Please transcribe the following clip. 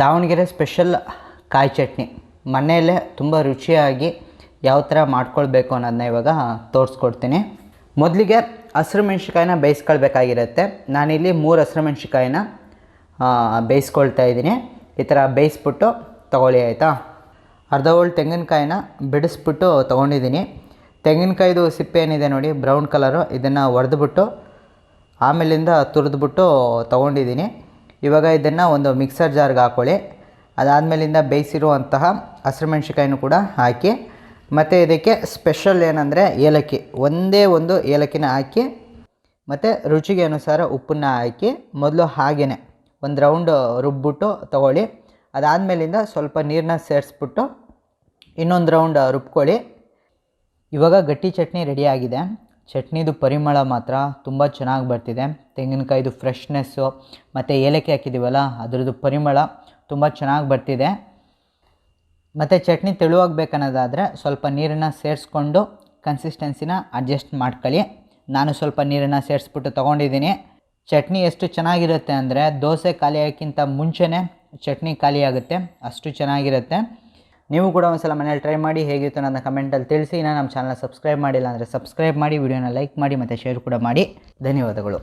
Davanagere special ಕಾಯಿ ಚಟ್ನಿ. ಮನೆಯಲ್ಲೇ ತುಂಬ ರುಚಿಯಾಗಿ ಯಾವ ಥರ ಮಾಡ್ಕೊಳ್ಬೇಕು ಅನ್ನೋದನ್ನ ಇವಾಗ ತೋರಿಸ್ಕೊಡ್ತೀನಿ. ಮೊದಲಿಗೆ ಹಸಿರು ಮೆಣಸಿಕಾಯಿನ ಬೇಯಿಸ್ಕೊಳ್ಬೇಕಾಗಿರುತ್ತೆ. ನಾನಿಲ್ಲಿ ಮೂರು ಹಸಿರು ಮೆಣಸಿಕಾಯಿನ ಬೇಯಿಸ್ಕೊಳ್ತಾ ಇದ್ದೀನಿ. ಈ ಥರ ಬೇಯಿಸ್ಬಿಟ್ಟು ತೊಗೊಳ್ಳಿ, ಆಯಿತಾ? ಅರ್ಧ ಹೋಳು ತೆಂಗಿನಕಾಯಿನ ಬಿಡಿಸ್ಬಿಟ್ಟು ತೊಗೊಂಡಿದ್ದೀನಿ. ತೆಂಗಿನಕಾಯಿದು ಸಿಪ್ಪೆ ಏನಿದೆ ನೋಡಿ, ಬ್ರೌನ್ ಕಲರು, ಇದನ್ನು ಒಡೆದ್ಬಿಟ್ಟು ಆಮೇಲಿಂದ ತುರಿದ್ಬಿಟ್ಟು ತೊಗೊಂಡಿದ್ದೀನಿ. ಇವಾಗ ಇದನ್ನು ಒಂದು ಮಿಕ್ಸರ್ ಜಾರ್ಗೆ ಹಾಕ್ಕೊಳ್ಳಿ ಅದಾದಮೇಲಿಂದ ಬೇಯಿಸಿರುವಂತಹ ಹಸಿರು ಮೆಣ್ಸಿಕಾಯಿನೂ ಕೂಡ ಹಾಕಿ, ಮತ್ತು ಇದಕ್ಕೆ ಸ್ಪೆಷಲ್ ಏನಂದರೆ ಏಲಕ್ಕಿ. ಒಂದೇ ಒಂದು ಏಲಕ್ಕಿನ ಹಾಕಿ, ಮತ್ತು ರುಚಿಗೆ ಅನುಸಾರ ಉಪ್ಪನ್ನ ಹಾಕಿ, ಮೊದಲು ಹಾಗೇ ಒಂದು ರೌಂಡ್ ರುಬ್ಬಿಟ್ಟು ತೊಗೊಳ್ಳಿ. ಅದಾದಮೇಲಿಂದ ಸ್ವಲ್ಪ ನೀರನ್ನ ಸೇರಿಸ್ಬಿಟ್ಟು ಇನ್ನೊಂದು ರೌಂಡ್ ರುಬ್ಕೊಳ್ಳಿ. ಇವಾಗ ಗಟ್ಟಿ ಚಟ್ನಿ ರೆಡಿಯಾಗಿದೆ ಚಟ್ನಿದು ಪರಿಮಳ ಮಾತ್ರ ತುಂಬ ಚೆನ್ನಾಗಿ ಬರ್ತಿದೆ. ತೆಂಗಿನಕಾಯಿದು ಫ್ರೆಶ್ನೆಸ್ಸು ಮತ್ತು ಏಲಕ್ಕಿ ಹಾಕಿದ್ದೀವಲ್ಲ ಅದರದ್ದು ಪರಿಮಳ ತುಂಬ ಚೆನ್ನಾಗಿ ಬರ್ತಿದೆ. ಮತ್ತು ಚಟ್ನಿ ತೆಳುವಾಗಬೇಕನ್ನೋದಾದರೆ ಸ್ವಲ್ಪ ನೀರನ್ನು ಸೇರಿಸ್ಕೊಂಡು ಕನ್ಸಿಸ್ಟೆನ್ಸಿನ ಅಡ್ಜಸ್ಟ್ ಮಾಡ್ಕೊಳ್ಳಿ. ನಾನು ಸ್ವಲ್ಪ ನೀರನ್ನು ಸೇರಿಸ್ಬಿಟ್ಟು ತೊಗೊಂಡಿದ್ದೀನಿ. ಚಟ್ನಿ ಎಷ್ಟು ಚೆನ್ನಾಗಿರುತ್ತೆ ಅಂದರೆ ದೋಸೆ ಖಾಲಿಯಾಗೋಕ್ಕಿಂತ ಮುಂಚೆನೇ ಚಟ್ನಿ ಖಾಲಿಯಾಗುತ್ತೆ ಅಷ್ಟು ಚೆನ್ನಾಗಿರುತ್ತೆ. ನೀವು ಕೂಡ ಒಂದ್ಸಲ ಮನೇಲಿ ಟ್ರೈ ಮಾಡಿ ಹೇಗಿತ್ತು ನನ್ನ ಕಮೆಂಟಲ್ಲಿ ತಿಳಿಸಿ. ಇನ್ನು ನಮ್ಮ ಚಾನಲ್ ಸಬ್ಸ್ಕ್ರೈಬ್ ಮಾಡಿಲ್ಲ ಅಂದರೆ ಸಬ್ಸ್ಕ್ರೈಬ್ ಮಾಡಿ ವಿಡಿಯೋನ ಲೈಕ್ ಮಾಡಿ ಮತ್ತು ಶೇರ್ ಕೂಡ ಮಾಡಿ. ಧನ್ಯವಾದಗಳು.